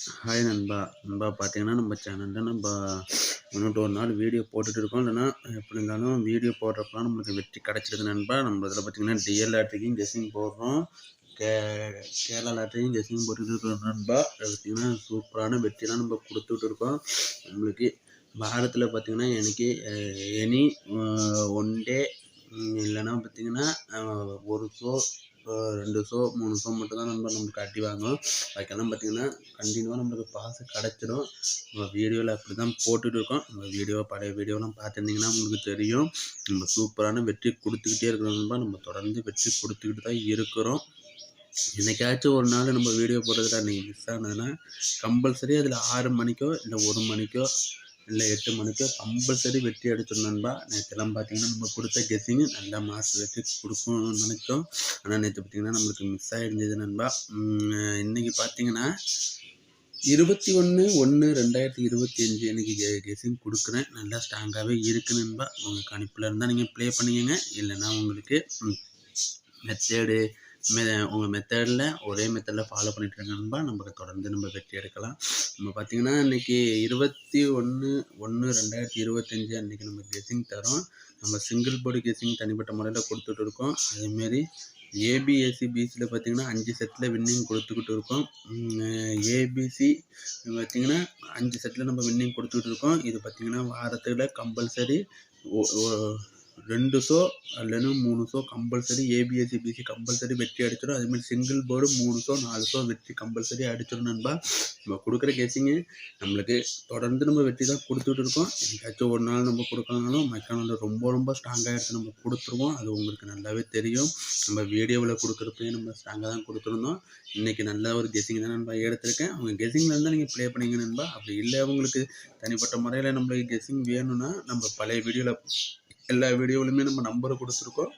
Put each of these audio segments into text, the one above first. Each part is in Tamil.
ஹாய் நண்பா. நண்பா பார்த்தீங்கன்னா நம்ம சேனலில் நம்ம முன்னூற்றி ஒரு நாள் வீடியோ போட்டுட்டு இருக்கோம். இல்லைன்னா எப்படி இருந்தாலும் வீடியோ போடுறப்பலாம் நம்மளுக்கு வெற்றி கிடச்சிருது நண்பா. நம்ம இதில் பார்த்தீங்கன்னா டிஎல் லாட்ரிக்கும் கெஸ்ஸிங் போடுறோம். கே கேரளா லாட்ரியும் கெஸ்ஸிங் போட்டுட்டு இருக்கோம் நண்பா. அது பார்த்தீங்கன்னா சூப்பரான வெற்றிலாம் நம்ம கொடுத்துட்டு இருக்கோம். நம்மளுக்கு வாரத்தில் பார்த்தீங்கன்னா எனக்கு எனி ஒன் டே இல்லைன்னா பார்த்தீங்கன்னா ஒரு ஷோ ரெண்டு ஷோ மூணு ஷோ மட்டும் தான் நம்ம நம்மளுக்கு அடி வாங்கும் அதுக்கெல்லாம் பார்த்தீங்கன்னா கண்டினியூவாக நம்மளுக்கு பாசு கிடச்சிடும். நம்ம வீடியோவில் அப்படி தான் போட்டுட்டு இருக்கோம். நம்ம வீடியோ பழைய வீடியோலாம் பார்த்துருந்தீங்கன்னா உங்களுக்கு தெரியும். நம்ம சூப்பரான வெற்றி கொடுத்துக்கிட்டே இருக்கிறோம் நம்ம தொடர்ந்து வெற்றி கொடுத்துக்கிட்டு தான் இருக்கிறோம். என்னைக்காச்சும் ஒரு நாள் நம்ம வீடியோ போடுறதுல அன்றைக்கி மிஸ் ஆனதுன்னா கம்பல்சரி அதில் ஆறு மணிக்கோ இல்லை ஒரு மணிக்கோ இல்லை எட்டு மணிக்கு கம்பல்சரி வெற்றி அடிச்சிடும் நண்பா. நேற்றுலாம் பார்த்தீங்கன்னா நம்ம கொடுத்த கெஸ்ஸிங்கு நல்லா மாசு வெற்றி கொடுக்கணும்னு நினைச்சோம். ஆனால் நேற்று பார்த்தீங்கன்னா நம்மளுக்கு மிஸ் ஆகிருந்தது நண்பா. இன்றைக்கி பார்த்தீங்கன்னா இருபத்தி ஒன்று ஒன்று ரெண்டாயிரத்தி இருபத்தி அஞ்சு எனக்கு கெ கெஸ்ஸிங் கொடுக்குறேன். நல்லா ஸ்ட்ராங்காகவே இருக்கு நண்பா. உங்கள் கணிப்பில் இருந்தால் நீங்கள் ப்ளே பண்ணிக்கங்க. இல்லைன்னா உங்களுக்கு மெத்தேடு மெ உங்கள் மெத்தேடில் ஒரே மெத்தடில் ஃபாலோ பண்ணிட்டு இருக்க நண்பா. தொடர்ந்து நம்ம வெற்றி எடுக்கலாம். நம்ம பார்த்திங்கன்னா இன்றைக்கி இருபத்தி ஒன்று ஒன்று ரெண்டாயிரத்தி இருபத்தஞ்சி அன்றைக்கி நம்ம கெஸ்ஸிங் தரோம் நம்ம சிங்கிள் போர்டு கெஸ்ஸிங் தனிப்பட்ட முறையில் கொடுத்துட்டு இருக்கோம். அதேமாரி ஏபிஎஸ்சி பிசியில் பார்த்திங்கன்னா அஞ்சு செட்டில் வின்னிங் கொடுத்துக்கிட்டு இருக்கோம். ஏபிசி பார்த்திங்கன்னா அஞ்சு செட்டில் நம்ம வின்னிங் கொடுத்துக்கிட்டு இருக்கோம். இது பார்த்திங்கன்னா வாரத்தில் கம்பல்சரி ரெண்டு ஷோ இல்லைன்னா மூணு show compulsory ABC BC compulsory வெற்றி அடிச்சிடும். அதேமாதிரி சிங்கிள் போர்டு மூணு ஷோ நாலு ஷோ வெற்றி கம்பல்சரி அடிச்சிடும் நண்பா. நம்ம கொடுக்குற கேசிங்கு நம்மளுக்கு தொடர்ந்து நம்ம வெற்றி தான் கொடுத்துட்டு இருக்கோம். எங்கேயாச்சும் ஒரு நாள் நம்ம கொடுக்கலனாலும் மக்கானில் ரொம்ப ரொம்ப ஸ்ட்ராங்காக எடுத்து நம்ம கொடுத்துருவோம். அது உங்களுக்கு நல்லாவே தெரியும். நம்ம வீடியோவில் கொடுக்குறப்பையும் நம்ம ஸ்ட்ராங்காக தான் கொடுத்துருந்தோம். இன்றைக்கி நல்ல ஒரு கெஸிங் தான் நண்பா எடுத்திருக்கேன். அவங்க கெஸிங்கில் இருந்தால் நீங்கள் ப்ளே பண்ணிங்க நண்பா. அப்படி இல்லை அவங்களுக்கு தனிப்பட்ட முறையில் நம்மளுக்கு கெஸிங் வேணும்னா நம்ம பழைய வீடியோவில் எல்லா வீடியோவிலுமே நம்ம நம்பரை கொடுத்துருக்கோம்.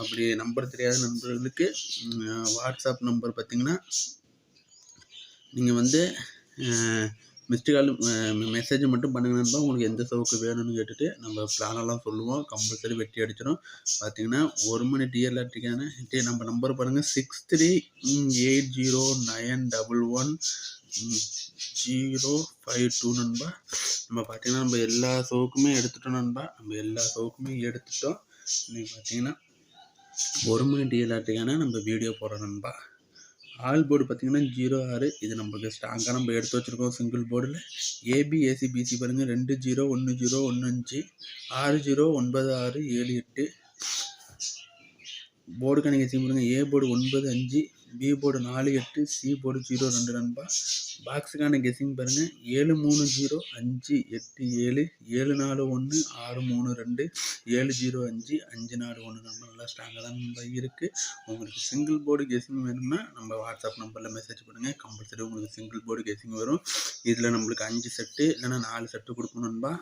அப்படி நம்பர் தெரியாத நண்பர்களுக்கு வாட்ஸ்அப் நம்பர் பார்த்திங்கன்னா நீங்கள் வந்து மிஸ்டு கால் மெசேஜ் மட்டும் பண்ணுங்க நண்பா உங்களுக்கு எந்த சவுக்கு வேணும்னு கேட்டுட்டு நம்ம பிளானெல்லாம் சொல்லுவோம். கம்பல்சரி வெட்டி அடிச்சிடும் பார்த்தீங்கன்னா ஒரு மணி டிஎல்ஆர்டிக்கான நம்ம நம்பர் பாருங்கள் six three eight zero nine double one zero five two நண்பா. நம்ம பார்த்தீங்கன்னா நம்ம எல்லா ஷோவுக்குமே எடுத்துட்டோம் நண்பா. நம்ம எல்லா ஷோவுக்குமே எடுத்துட்டோம். நீங்கள் பார்த்தீங்கன்னா ஒரு மணி டிஎல்ஆர்டிக்கான நம்ம வீடியோ போடுறோம் நண்பா. ஆல் போர்டு பார்த்தீங்கன்னா ஜீரோ ஆறு. இது நமக்கு ஸ்ட்ராங்காக நம்ம எடுத்து வச்சுருக்கோம் சிங்கிள் போர்டில் ஏபி ஏசி பிசி பாருங்கள் ரெண்டு ஜீரோ ஒன்று ஜீரோ ஒன்று அஞ்சு. ஆறு ஜீரோ ஒன்பது ஆறு ஏழு எட்டு. போர்டு கணக்கு பாருங்கள் ஏ போர்டு ஒன்பது அஞ்சு. பி போர்டு நாலு எட்டு சி போர்டு ஜீரோ ரெண்டு நண்பா. பாக்ஸுக்கான கெஸ்ஸிங் பாருங்கள் ஏழு மூணு ஜீரோ அஞ்சு எட்டு ஏழு ஏழு நாலு ஒன்று ஆறு மூணு ரெண்டு ஏழு ஜீரோ அஞ்சு அஞ்சு நாலு ஒன்று நம்பர் நல்லா ஸ்ட்ராங்காக தான் நம்ப இருக்குது உங்களுக்கு சிங்கிள் போர்டு கெஸ்ஸிங் வேணும்னா நம்ம வாட்ஸ்அப் நம்பரில் மெசேஜ் பண்ணுங்கள் கம்பல்சரி உங்களுக்கு சிங்கிள் போர்டு கெஸ்ஸிங் வரும். இதில் நம்மளுக்கு அஞ்சு செட்டு இல்லைன்னா நாலு செட்டு கொடுக்கணும்பா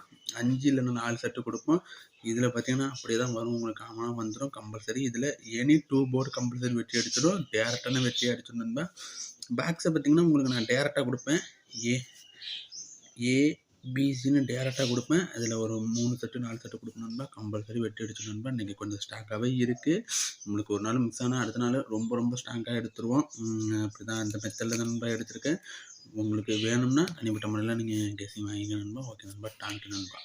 அஞ்சு இல்லைன்னா நாலு செட்டு கொடுப்போம். இதில் பார்த்தீங்கன்னா அப்படியே தான் வரும். உங்களுக்கு காமனாக வந்துடும் கம்பல்சரி இதில் எனி டூ போர்டு கம்பல்சரி வெற்றி அடிச்சிடும். டேரெக்டான வெற்றி அடிச்சிடணும்பா பேக்ஸை பார்த்தீங்கன்னா உங்களுக்கு நான் டேரெக்டாக கொடுப்பேன். ஏ ஏபிசின்னு டேரெக்டாக கொடுப்பேன். அதில் ஒரு மூணு செட்டு நாலு செட்டு கொடுக்கணும்பா கம்பல்சரி வெட்டி அடிச்சிடணும்பா இன்றைக்கி கொஞ்சம் ஸ்டாக்காகவே இருக்குது உங்களுக்கு ஒரு நாள் மிஸ் ஆனால் அடுத்த நாள் ரொம்ப ரொம்ப ஸ்ட்ராங்காக எடுத்துருவோம். அப்படி தான் அந்த மெத்தடில் நண்பா எடுத்திருக்கேன். உங்களுக்கு வேணும்னா தனிப்பட்ட முறையில் நீங்கள் கெஸிங் வாங்கிக்க நண்பா. ஓகே நண்பா. தேங்க்யூ நண்பா.